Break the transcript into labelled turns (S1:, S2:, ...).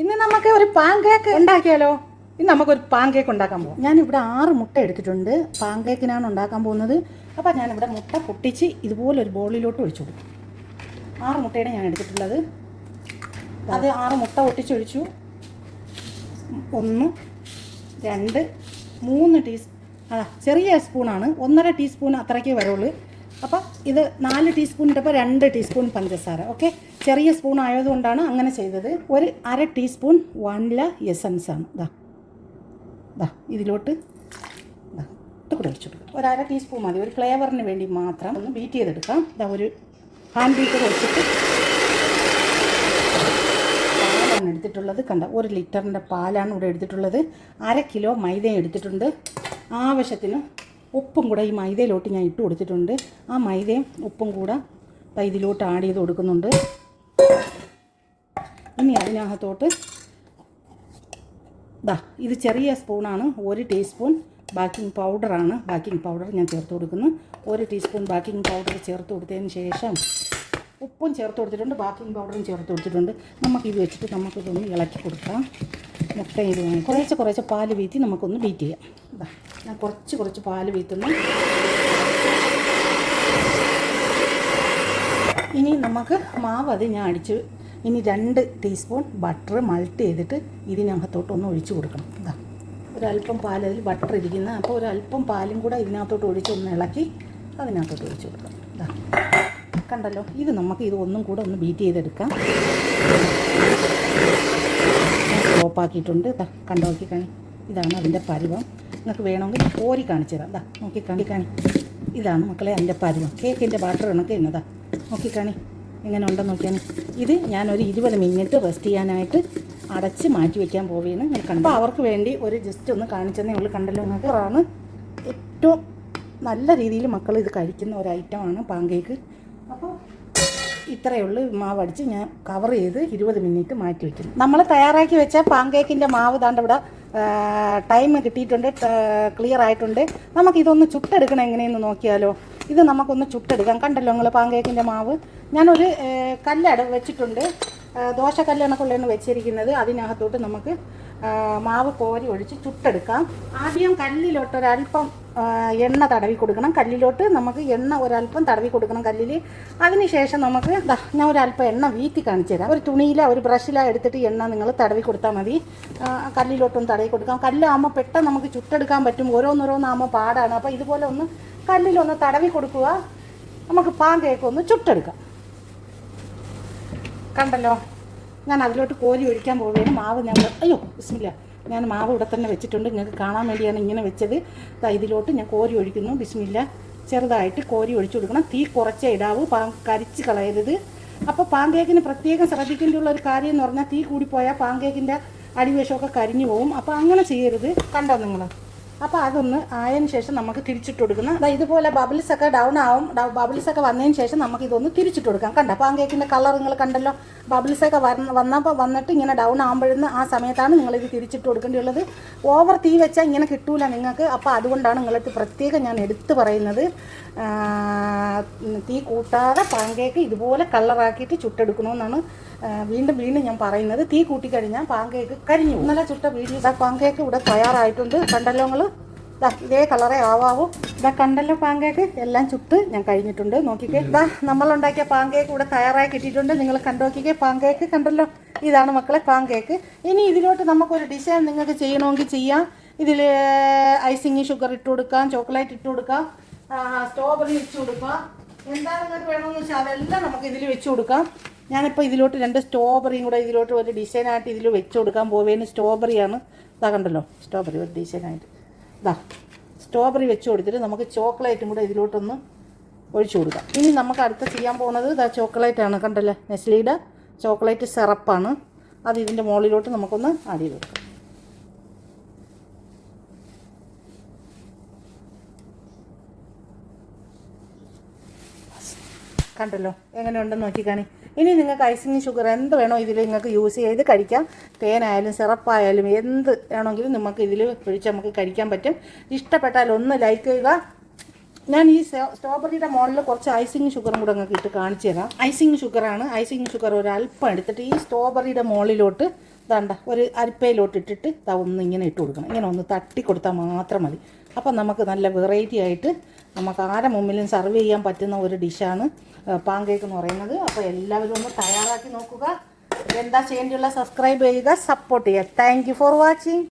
S1: ഇന്ന് നമുക്ക് ഒരു പാൻ കേക്ക് ഉണ്ടാക്കിയാലോ? ഇന്ന് നമുക്കൊരു പാൻ കേക്ക് ഉണ്ടാക്കാൻ ഞാൻ ഇവിടെ ആറ് മുട്ട എടുത്തിട്ടുണ്ട്. പാൻ കേക്കിനാണ് ഉണ്ടാക്കാൻ പോകുന്നത്. അപ്പോൾ ഇവിടെ മുട്ട പൊട്ടിച്ച് ഇതുപോലെ ഒരു ബോളിലോട്ട് ഒഴിച്ചു കൊടുക്കും. ആറ് മുട്ടയാണ് ഞാൻ എടുത്തിട്ടുള്ളത്. അത് ആറ് മുട്ട പൊട്ടിച്ചൊഴിച്ചു. ഒന്ന് രണ്ട് മൂന്ന് ടീസ് ആ ചെറിയ സ്പൂണാണ്. ഒന്നര ടീസ്പൂൺ അത്രയ്ക്ക് വരുള്ളൂ. അപ്പോൾ ഇത് നാല് ടീസ്പൂൺ ഇട്ടപ്പോൾ രണ്ട് ടീസ്പൂൺ പഞ്ചസാര. ഓക്കെ? ചെറിയ സ്പൂൺ ആയതുകൊണ്ടാണ് അങ്ങനെ ചെയ്തത്. ഒരു അര ടീസ്പൂൺ വാനില എസൻസ് ആണ്. ദാ. ഇതാ ഇതിലോട്ട് വെച്ചു കൊടുക്കാം. ഒരു അര ടീസ്പൂൺ മതി. ഒരു ഫ്ലേവറിന് വേണ്ടി മാത്രം ഒന്ന് ബീറ്റ് ചെയ്തെടുക്കാം. ഇതാ ഒരു ഹാൻഡ് ബീറ്റർ വെച്ചിട്ട് പാലാണ് എടുത്തിട്ടുള്ളത്. കണ്ട? ഒരു ലിറ്ററിന്റെ പാലാണ് ഇവിടെ എടുത്തിട്ടുള്ളത്. അര കിലോ മൈദയും എടുത്തിട്ടുണ്ട്. ആവശ്യത്തിന് ഉപ്പും കൂടെ ഈ മൈദയിലോട്ട് ഞാൻ ഇട്ട് കൊടുത്തിട്ടുണ്ട്. ആ മൈദയും ഉപ്പും കൂടെ ദാ ഇതിലോട്ട് ആഡ് ചെയ്ത് കൊടുക്കുന്നുണ്ട്. ഇനി അതിനകത്തോട്ട് ദാ ഇത് ചെറിയ സ്പൂണാണ് ഒരു ടീസ്പൂൺ ബാക്കിംഗ് പൗഡറാണ് ബാക്കിംഗ് പൗഡർ ഞാൻ ചേർത്ത് കൊടുക്കുന്നു. ഒരു ടീസ്പൂൺ ബാക്കിംഗ് പൗഡർ ചേർത്ത് കൊടുത്തതിന് ശേഷം ഉപ്പും ചേർത്ത് കൊടുത്തിട്ടുണ്ട് ബാക്കിംഗ് പൗഡറും ചേർത്ത് കൊടുത്തിട്ടുണ്ട്. നമുക്കിത് വെച്ചിട്ട് നമുക്കിതൊന്ന് ഇളക്കി കൊടുക്കാം. മുട്ട ഇത്. കുറേശ്ശെ കുറേശ്ശെ പാൽ വീത്തി നമുക്കൊന്ന് ബീറ്റ് ചെയ്യാം. ഇതാ ഞാൻ കുറച്ച് കുറച്ച് പാൽ വീത്തുന്നു. ഇനി നമുക്ക് മാവ് അത് ഞാൻ അടിച്ച് ഇനി രണ്ട് ടീസ്പൂൺ ബട്ടർ മൾട്ട് ചെയ്തിട്ട് ഇതിനകത്തോട്ടൊന്ന് ഒഴിച്ചു കൊടുക്കണം. ഇതാ ഒരല്പം പാൽ അതിൽ ബട്ടർ ഇരിക്കുന്ന അപ്പോൾ ഒരല്പം പാലും കൂടെ ഇതിനകത്തോട്ട് ഒഴിച്ചൊന്ന് ഇളക്കി അതിനകത്തോട്ട് ഒഴിച്ചു കൊടുക്കണം. ഇതാ കണ്ടല്ലോ ഇത് നമുക്ക് ഇത് ഒന്നും കൂടെ ഒന്ന് ബീറ്റ് ചെയ്തെടുക്കാം. ഓപ്പാക്കിയിട്ടുണ്ട് ഇതാ കണ്ടു നോക്കിക്കാണി. ഇതാണ് അതിന്റെ പരുവം. നിങ്ങൾക്ക് വേണമെങ്കിൽ കോരി കാണിച്ചു തരാം. ഇതാ നോക്കി ഇതാണ് മക്കളെ അതിന്റെ പരുവം. കേക്കിന്റെ ബാട്ടർ കണക്ക് എന്നതാ നോക്കി എങ്ങനെ ഉണ്ടെന്ന് നോക്കിയാണ് ഇത് ഞാനൊരു ഇരുപത് മിനിറ്റ് റെസ്റ്റ് ചെയ്യാനായിട്ട് അടച്ച് മാറ്റി വെക്കാൻ പോവുകയാണ് ഞാൻ കണ്ടു. അപ്പോൾ അവർക്ക് വേണ്ടി ഒരു ജസ്റ്റ് ഒന്ന് കാണിച്ചെന്നേ ഉള്ളൂ. കണ്ടല്ലോ നിങ്ങൾക്ക് ആണ് ഏറ്റവും നല്ല രീതിയിൽ മക്കൾ ഇത് കഴിക്കുന്ന ഒരു ഐറ്റമാണ് പാങ്കേക്ക്. അപ്പോൾ ഇത്രയേ ഉള്ളൂ. മാവ് അടിച്ച് ഞാൻ കവർ ചെയ്ത് ഇരുപത് മിനിറ്റ് മാറ്റി വയ്ക്കുന്നു നമ്മൾ തയ്യാറാക്കി വെച്ച പാങ്കേക്കിന്റെ മാവ് താണ്ട് ഇവിടെ ടൈം കിട്ടിയിട്ടുണ്ട്. ക്ലിയർ ആയിട്ടുണ്ട്. നമുക്കിതൊന്ന് ചുട്ടെടുക്കണം എങ്ങനെയെന്ന് നോക്കിയാലോ. ഇത് നമുക്കൊന്ന് ചുട്ടെടുക്കാം. കണ്ടല്ലോ നിങ്ങൾ പാങ്കേക്കിന്റെ മാവ്. ഞാനൊരു കല്ലട വെച്ചിട്ടുണ്ട്. ദോശ കണക്കുള്ളതാണ് വെച്ചിരിക്കുന്നത്. അതിനകത്തോട്ട് നമുക്ക് മാവ് കോരി ഒഴിച്ച് ചുട്ടെടുക്കാം. ആദ്യം കല്ലിലോട്ട് ഒരല്പം എണ്ണ തടവി കൊടുക്കണം. കല്ലിലോട്ട് നമുക്ക് എണ്ണ ഒരല്പം തടവി കൊടുക്കണം കല്ലിൽ അതിനുശേഷം നമുക്ക് ഞാൻ ഒരല്പം എണ്ണ വീത്തി കാണിച്ചു തരാം. ഒരു തുണിയിലോ ഒരു ബ്രഷിലോ എടുത്തിട്ട് എണ്ണ നിങ്ങൾ തടവി കൊടുത്താൽ മതി. കല്ലിലോട്ടൊന്ന് തടവി കൊടുക്കാം. കല്ലാകുമ്പോൾ പെട്ടെന്ന് നമുക്ക് ചുട്ടെടുക്കാൻ പറ്റും. ഓരോന്നോരോന്നാകുമ്പോൾ പാടാണ്. അപ്പോൾ ഇതുപോലെ ഒന്ന് കല്ലിലൊന്ന് തടവി കൊടുക്കുക നമുക്ക് പാൻ കേക്ക് ഒന്ന് ചുട്ടെടുക്കാം. കണ്ടല്ലോ. ഞാൻ അതിലോട്ട് കോരി ഒഴിക്കാൻ പോവുകയാണ്. മാവ് ഞങ്ങൾ അയ്യോ ബിസ്മില്ല. ഞാൻ മാവ് ഇവിടെ തന്നെ വെച്ചിട്ടുണ്ട്. നിങ്ങൾക്ക് കാണാൻ വേണ്ടിയാണ് ഇങ്ങനെ വെച്ചത്. ഇതിലോട്ട് ഞാൻ കോരി ഒഴിക്കുന്നു. ബിസ്മില്ല ചെറുതായിട്ട് കോരി ഒഴിച്ചു കൊടുക്കണം. തീ കുറച്ചേ ഇടാവൂ. പാ കരിച്ച് കളയരുത്. അപ്പോൾ പാങ്കേക്കിന് പ്രത്യേകം ശ്രദ്ധിക്കേണ്ടിയുള്ള ഒരു കാര്യം എന്ന് പറഞ്ഞാൽ തീ കൂടിപ്പോയാൽ പാങ്കേക്കിന്റെ അടിവേഷമൊക്കെ കരിഞ്ഞു പോകും അപ്പോൾ അങ്ങനെ ചെയ്യരുത്. കണ്ടോ നിങ്ങൾ? അപ്പോൾ അതൊന്ന് ആയതിനു ശേഷം നമുക്ക് തിരിച്ചിട്ട് കൊടുക്കണം ഇതുപോലെ ബബിൾസ് ഒക്കെ ഡൗൺ ആവും. ബബിൾസ് ഒക്കെ വന്നതിന് ശേഷം നമുക്ക് ഇതൊന്ന് തിരിച്ചിട്ട് കൊടുക്കാം. കണ്ടോ? പാങ്കേക്കിന്റെ കളർ നിങ്ങൾ കണ്ടല്ലോ. ബബിൾസ് ഒക്കെ വന്ന വന്നപ്പോൾ വന്നിട്ട് ഇങ്ങനെ ഡൗൺ ആകുമ്പോഴെന്ന് ആ സമയത്താണ് നിങ്ങൾ നിങ്ങളിത് തിരിച്ചിട്ട് കൊടുക്കേണ്ടിയുള്ളത്. ഓവർ തീ വെച്ചാൽ ഇങ്ങനെ കിട്ടൂല നിങ്ങൾക്ക്. അപ്പോൾ അതുകൊണ്ടാണ് നിങ്ങൾക്ക് പ്രത്യേകം ഞാൻ എടുത്തു പറയുന്നത്. ആ, തീ കൂട്ടാതെ പാങ്കേക്ക് ഇതുപോലെ കളറാക്കിയിട്ട് ചുട്ടെടുക്കണമെന്നാണ് വീണ്ടും വീണ്ടും ഞാൻ പറയുന്നത്. തീ കൂട്ടിക്കഴിഞ്ഞാൽ പാങ്കേക്ക് കരിഞ്ഞു. ഇന്നലെ ചുട്ട വീഡിയോ. ഇതാ പാങ്കേക്ക് ഇവിടെ തയ്യാറായിട്ടുണ്ട്. കണ്ടല്ലോ നിങ്ങൾ ഇതേ കളറേ ആവാവൂ. ഇതാ കണ്ടല്ലോ പാങ്കേക്ക്? എല്ലാം ചുട്ട് ഞാൻ കഴിഞ്ഞിട്ടുണ്ട്. നോക്കിക്കേ. ഇതാ നമ്മളുണ്ടാക്കിയ പാങ്കേക്ക് ഇവിടെ തയ്യാറായി കിട്ടിയിട്ടുണ്ട്. നിങ്ങൾ കണ്ടോക്കിക്കേ പാങ്കേക്ക് കണ്ടല്ലോ. ഇതാണ് മക്കളെ പാങ്കേക്ക്. ഇനി ഇതിലോട്ട് നമുക്കൊരു ഡിസൈൻ നിങ്ങൾക്ക് ചെയ്യണമെങ്കിൽ ചെയ്യാം. ഇതിൽ ഐസിങ് ഷുഗർ ഇട്ട് കൊടുക്കാം ചോക്ലേറ്റ് ഇട്ട് കൊടുക്കാം സ്ട്രോബെറി വെച്ച് കൊടുക്കാം. എന്താണ് നിങ്ങൾക്ക് വേണമെന്ന് വെച്ചാൽ അതെല്ലാം നമുക്ക് ഇതിൽ വെച്ച് കൊടുക്കാം. ഞാനിപ്പോൾ ഇതിലോട്ട് രണ്ട് സ്ട്രോബെറിയും കൂടെ ഇതിലോട്ട് ഒരു ഡിസൈനായിട്ട് ഇതിൽ വെച്ച് കൊടുക്കാൻ പോവേന് സ്ട്രോബെറിയാണ്. ഇതാ കണ്ടല്ലോ സ്ട്രോബെറി ഒരു ഡിസൈനായിട്ട്. ഇതാ സ്ട്രോബെറി വെച്ച് കൊടുത്തിട്ട് നമുക്ക് ചോക്ലേറ്റും കൂടെ ഇതിലോട്ടൊന്ന് ഒഴിച്ചു കൊടുക്കാം. ഇനി നമുക്ക് അടുത്ത ചെയ്യാൻ പോകുന്നത് ഇതാ ചോക്ലേറ്റാണ് കണ്ടല്ലേ നെസ്ലിയുടെ ചോക്ലേറ്റ് സിറപ്പാണ് അത് ഇതിന്റെ മുകളിലോട്ട് നമുക്കൊന്ന് ആഡ് ചെയ്ത് കൊടുക്കാം. കണ്ടല്ലോ. എങ്ങനെയുണ്ടെന്ന് നോക്കിക്കാണി. ഇനി നിങ്ങൾക്ക് ഐസിങ് ഷുഗർ എന്ത് വേണോ ഇതിൽ നിങ്ങൾക്ക് യൂസ് ചെയ്ത് കഴിക്കാം. തേനായാലും സിറപ്പായാലും എന്ത് വേണമെങ്കിലും നമുക്ക് ഇതിൽ ഒഴിച്ച് നമുക്ക് കഴിക്കാൻ പറ്റും. ഇഷ്ടപ്പെട്ടാൽ ഒന്ന് ലൈക്ക് ചെയ്യുക. ഞാൻ ഈ സ്ട്രോബെറിയുടെ മുകളിൽ കുറച്ച് ഐസിങ് ഷുഗറും കൂടെ നിങ്ങൾക്ക് ഇട്ട് കാണിച്ചു തരാം. ഐസിങ് ഷുഗറാണ്. ഐസിങ് ഷുഗർ ഒരു അല്പം എടുത്തിട്ട് ഈ സ്ട്രോബെറിയുടെ മുകളിലോട്ട് ദാണ്ട ഒരു അരിപ്പയിലോട്ട് ഇട്ടിട്ട് ഒന്ന് ഇങ്ങനെ ഇട്ട് കൊടുക്കണം. ഇങ്ങനെ ഒന്ന് തട്ടി കൊടുത്താൽ മാത്രം മതി. അപ്പം നമുക്ക് നല്ല വെറൈറ്റി ആയിട്ട് നമുക്ക് ആരെ മുമ്പിലും സർവ് ചെയ്യാൻ പറ്റുന്ന ഒരു ഡിഷാണ് പാൻ കേക്ക് എന്ന് പറയുന്നത്. അപ്പോൾ എല്ലാവരും ഒന്ന് തയ്യാറാക്കി നോക്കുക. എന്താ ചെയ്യേണ്ടിയുള്ള? സബ്സ്ക്രൈബ് ചെയ്യുക സപ്പോർട്ട് ചെയ്യുക. Thank for watching